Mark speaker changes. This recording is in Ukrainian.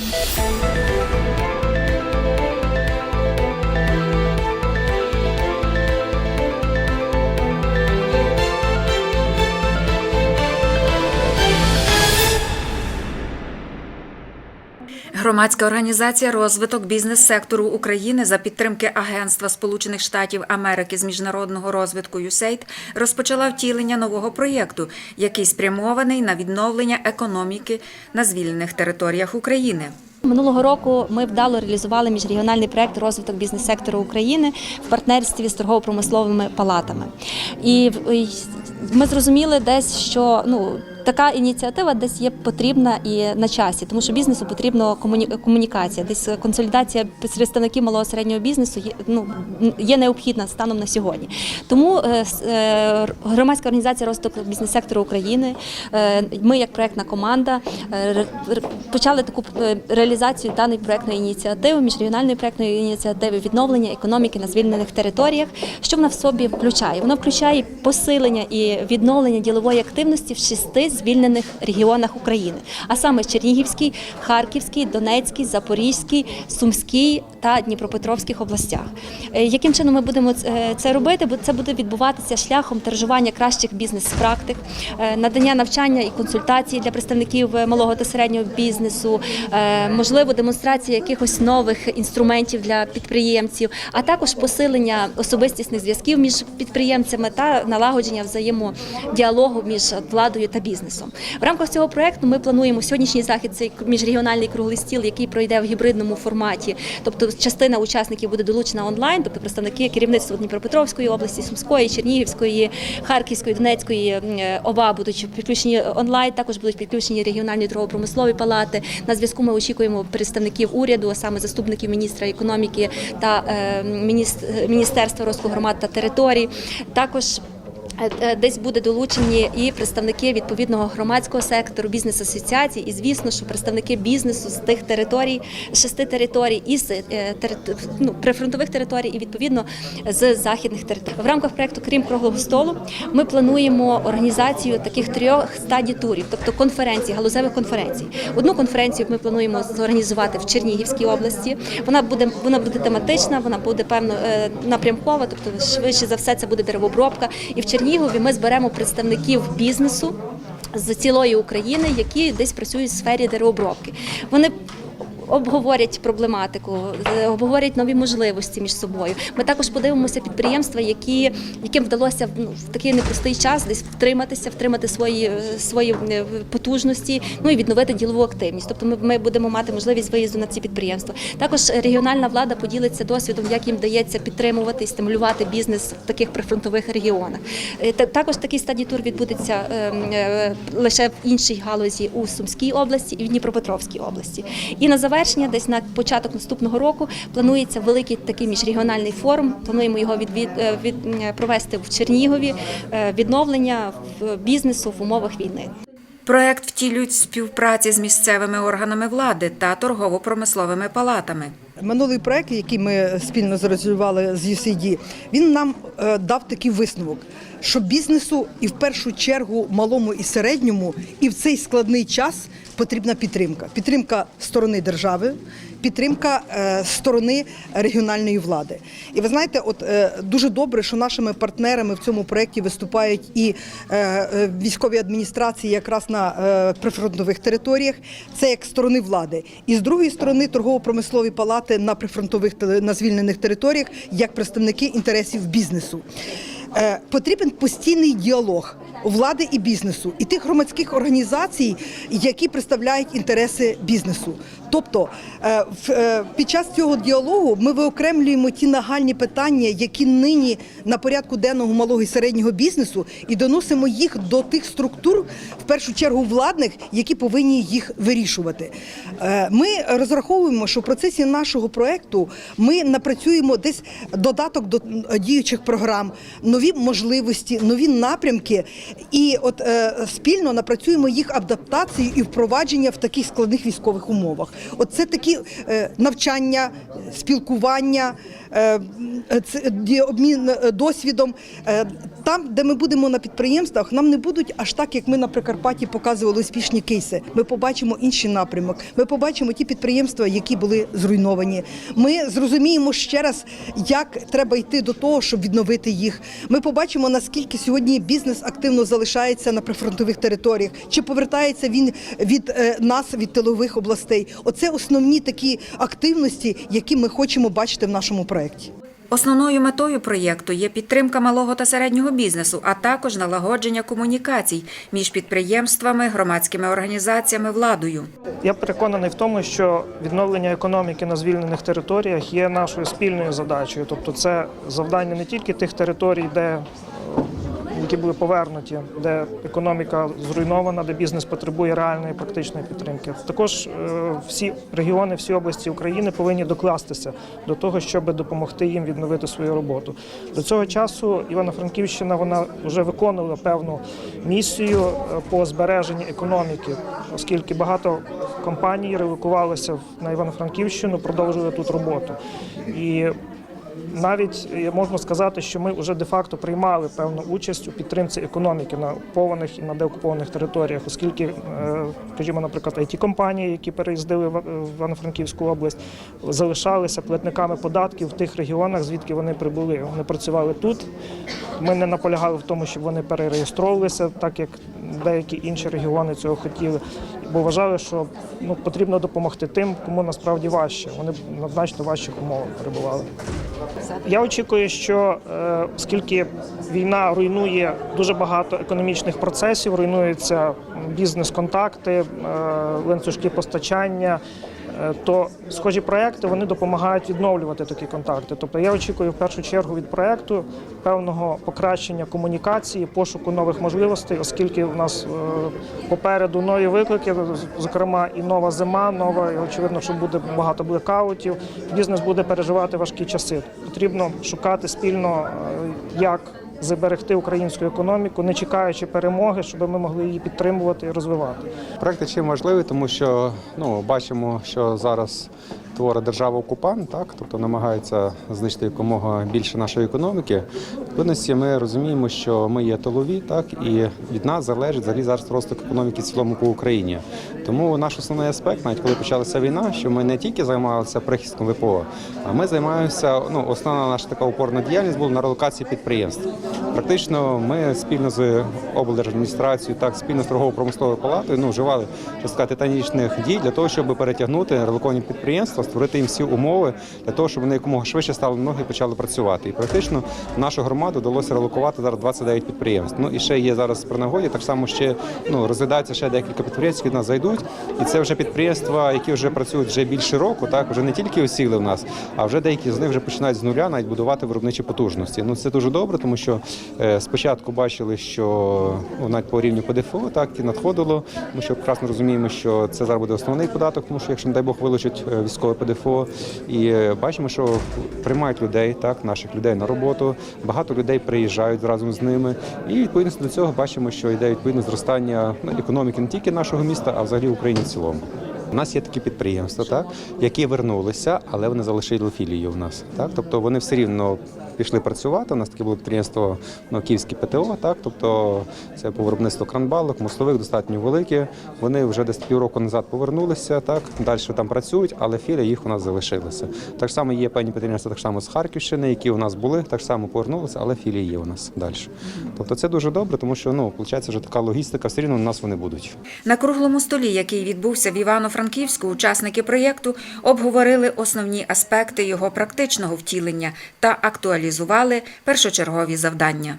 Speaker 1: Thank you. Громадська організація розвиток бізнес-сектору України за підтримки Агентства Сполучених Штатів Америки з міжнародного розвитку USAID розпочала втілення нового проєкту, який спрямований на відновлення економіки на звільнених територіях України.
Speaker 2: Минулого року ми вдало реалізували міжрегіональний проект розвиток бізнес-сектору України в партнерстві з торгово-промисловими палатами. І ми зрозуміли десь, що ну. Така ініціатива десь є потрібна і на часі, тому що бізнесу потрібна комуні- комунікація, десь консолідація представників малого середнього бізнесу є, ну, є необхідна станом на сьогодні. Тому е, е, громадська організація розвиток бізнес-сектору України, е, ми як проектна команда е, почали таку е, реалізацію даної проектної ініціативи, міжрегіональної проектної ініціативи відновлення економіки на звільнених територіях. Що вона в собі включає? Вона включає посилення і відновлення ділової активності в шести звільнених регіонах України, а саме Чернігівській, Харківській, Донецькій, Запорізькій, Сумській та Дніпропетровських областях. Е, Яким чином ми будемо е, це робити? Бо це буде відбуватися шляхом тержування кращих бізнес-практик, е, надання навчання і консультацій для представників малого та середнього бізнесу, можливо, демонстрація якихось нових інструментів для підприємців, а також посилення особистісних зв'язків між підприємцями та налагодження взаємодіалогу між владою та бізнесом. В рамках цього проекту ми плануємо сьогоднішній захід. Це міжрегіональний круглий стіл, який пройде в гібридному форматі. Тобто, частина учасників буде долучена онлайн, тобто представники керівництва Дніпропетровської області, Сумської, Чернігівської, Харківської, Донецької е, ОВА будуть підключені онлайн. Також будуть підключені регіональні торгово-промислові палати. На зв'язку ми очікуємо представників уряду, а саме заступників міністра економіки та е, мініс- міністерства розвитку громад та територій. Також Е, е, Десь буде долучені і представники відповідного громадського сектору, бізнес-асоціацій, і звісно, що представники бізнесу з тих територій, шести територій, і з е, ну, прифронтових територій, і відповідно з західних територій. В рамках проекту Крім круглого столу ми плануємо організацію таких трьох стадій турів, тобто конференцій, галузевих конференцій. Одну конференцію ми плануємо зорганізувати в Чернігівській області. Вона буде вона буде тематична, вона буде певно е, напрямкова, тобто швидше за все це буде деревообробка. І в Чернігові ми зберемо представників бізнесу з цілої України, які десь працюють в сфері деревообробки. Вони Обговорять проблематику, е, обговорять нові можливості між собою. Ми також подивимося підприємства, які яким вдалося ну, в такий непростий час десь втриматися, втримати свої е, свої е, потужності, ну і відновити ділову активність. Тобто, ми, ми будемо мати можливість виїзду на ці підприємства. Також регіональна влада поділиться досвідом, як їм вдається підтримувати і стимулювати бізнес в таких прифронтових регіонах. Та- Також такий стадій тур відбудеться е, е, лише в іншій галузі у Сумській області і в Дніпропетровській області. І на завершення, десь на початок наступного року, планується великий такий міжрегіональний форум. Плануємо його е, від, е, провести в Чернігові. е, Відновлення бізнесу в умовах війни.
Speaker 1: Проект втілюють співпраці з місцевими органами влади та торгово-промисловими палатами.
Speaker 3: Минулий проект, який ми спільно зреалізували з UCD, він нам е, дав такий висновок, що бізнесу і в першу чергу малому і середньому, і в цей складний час потрібна підтримка. Підтримка сторони держави, підтримка е, сторони регіональної влади. І ви знаєте, от е, дуже добре, що нашими партнерами в цьому проєкті виступають і військові адміністрації якраз на прифронтових територіях. Це як сторони влади. І з другої сторони торгово-промислові палати на прифронтових на звільнених територіях як представники інтересів бізнесу. Е, Потрібен постійний діалог влади і бізнесу, і тих громадських організацій, які представляють інтереси бізнесу. Тобто е, е, під час цього діалогу ми виокремлюємо ті нагальні питання, які нині на порядку денного малого і середнього бізнесу, і доносимо їх до тих структур, в першу чергу владних, які повинні їх вирішувати. Е, Ми розраховуємо, що в процесі нашого проекту ми напрацюємо десь додаток до діючих програм, нові можливості, нові напрямки, і от е, спільно напрацюємо їх адаптацію і впровадження в таких складних військових умовах. От це такі е, навчання, спілкування, обмін е, досвідом. Е, там, де ми будемо на підприємствах, нам не будуть аж так, як ми на Прикарпатті показували успішні кейси. Ми побачимо інший напрямок. Ми побачимо ті підприємства, які були зруйновані. Ми зрозуміємо ще раз, як треба йти до того, щоб відновити їх. Ми побачимо, наскільки сьогодні бізнес активно залишається на прифронтових територіях, чи повертається він від е, нас, від тилових областей. Оце основні такі активності, які ми хочемо бачити в нашому проєкті.
Speaker 1: Основною метою проєкту є підтримка малого та середнього бізнесу, а також налагодження комунікацій між підприємствами, громадськими організаціями, владою.
Speaker 4: Я переконаний в тому, що відновлення економіки на звільнених територіях є нашою спільною задачею. Тобто, це завдання не тільки тих територій, де які були повернуті, де економіка зруйнована, де бізнес потребує реальної практичної підтримки. Також е, всі регіони, всі області України повинні докластися до того, щоб допомогти їм відновити свою роботу. До цього часу Івано-Франківщина вона вже виконувала певну місію е, по збереженні економіки, оскільки багато компаній релокувалися на Івано-Франківщину, продовжили тут роботу. І навіть е, можна сказати, що ми вже де-факто приймали певну участь у підтримці економіки на окупованих і на деокупованих територіях, оскільки, е, скажімо, наприклад, it компанії, які переїздили в в Івано-Франківську область, залишалися платниками податків в тих регіонах, звідки вони прибули. Вони працювали тут. Ми не наполягали в тому, щоб вони перереєстровувалися, так як деякі інші регіони цього хотіли, бо вважали, що ну, потрібно допомогти тим, кому насправді важче. Вони на значно важчих умовах перебували. Я очікую, що е, оскільки війна руйнує дуже багато економічних процесів, руйнуються бізнес-контакти, е, ланцюжки постачання. Е, То схожі проекти вони допомагають відновлювати такі контакти. Тобто я очікую в першу чергу від проекту певного покращення комунікації, пошуку нових можливостей, оскільки в нас е, попереду нові виклики, зокрема і нова зима, нова, і очевидно, що буде багато блекаутів. Бізнес буде переживати важкі часи. Потрібно шукати спільно, е, як зберегти українську економіку, не чекаючи перемоги, щоб ми могли її підтримувати і розвивати.
Speaker 5: Проект чим важливий, тому що ну бачимо, що зараз творить держава окупант, так тобто намагається знищити якомога більше нашої економіки. В відповідності ми розуміємо, що ми є тилові, так і від нас залежить взагалі зараз розвиток економіки в цілому по Україні. Тому наш основний аспект, навіть коли почалася війна, що ми не тільки займалися прихистком ВПО, а ми займаємося. Ну, основна наша така опорна діяльність була на релокації підприємств. Практично ми спільно з облдержадміністрацією, так спільно з торгово-промисловою палатою, ну вживали сказати, титанічних дій для того, щоб перетягнути релоковані підприємства, створити їм всі умови для того, щоб вони якомога швидше стали на ноги і почали працювати. І практично в нашу громаду вдалося релокувати зараз 29 підприємств. Ну і ще є зараз при нагоді. Так само ще ну розглядається ще декілька підприємств, які до нас зайдуть. І це вже підприємства, які вже працюють вже більше року. Так вже не тільки осіли в нас, а вже деякі з них вже починають з нуля навіть будувати виробничі потужності. Ну це дуже добре, тому що е, спочатку бачили, що ну, навіть по рівню ПДФО так і надходило. Ми що прекрасно розуміємо, що це зараз буде основний податок, тому що якщо не дай Бог вилучать е, військове ПДФО, і е, бачимо, що приймають людей, так наших людей на роботу. Багато людей приїжджають разом з ними. І відповідно до цього бачимо, що йде відповідно зростання ну, економіки не тільки нашого міста, а взагалі України в цілому. У нас є такі підприємства, так, які вернулися, але вони залишили філію в нас. Так? Тобто вони все рівно пішли працювати. У нас таке було підприємство ну, Київське ПТО, так? тобто це по виробництву кранбалок, мостових достатньо великі. Вони вже десь півроку назад повернулися, так? далі там працюють, але філія їх у нас залишилася. Так само є певні підприємства так само з Харківщини, які у нас були, так само повернулися, але філії є у нас далі. Тобто це дуже добре, тому що ну, виходить, вже така логістика, все рівно у нас вони будуть.
Speaker 1: На круглому столі, який відбувся в Івано-Франківську, учасники проєкту обговорили основні аспекти його практичного втілення та актуалізували першочергові завдання.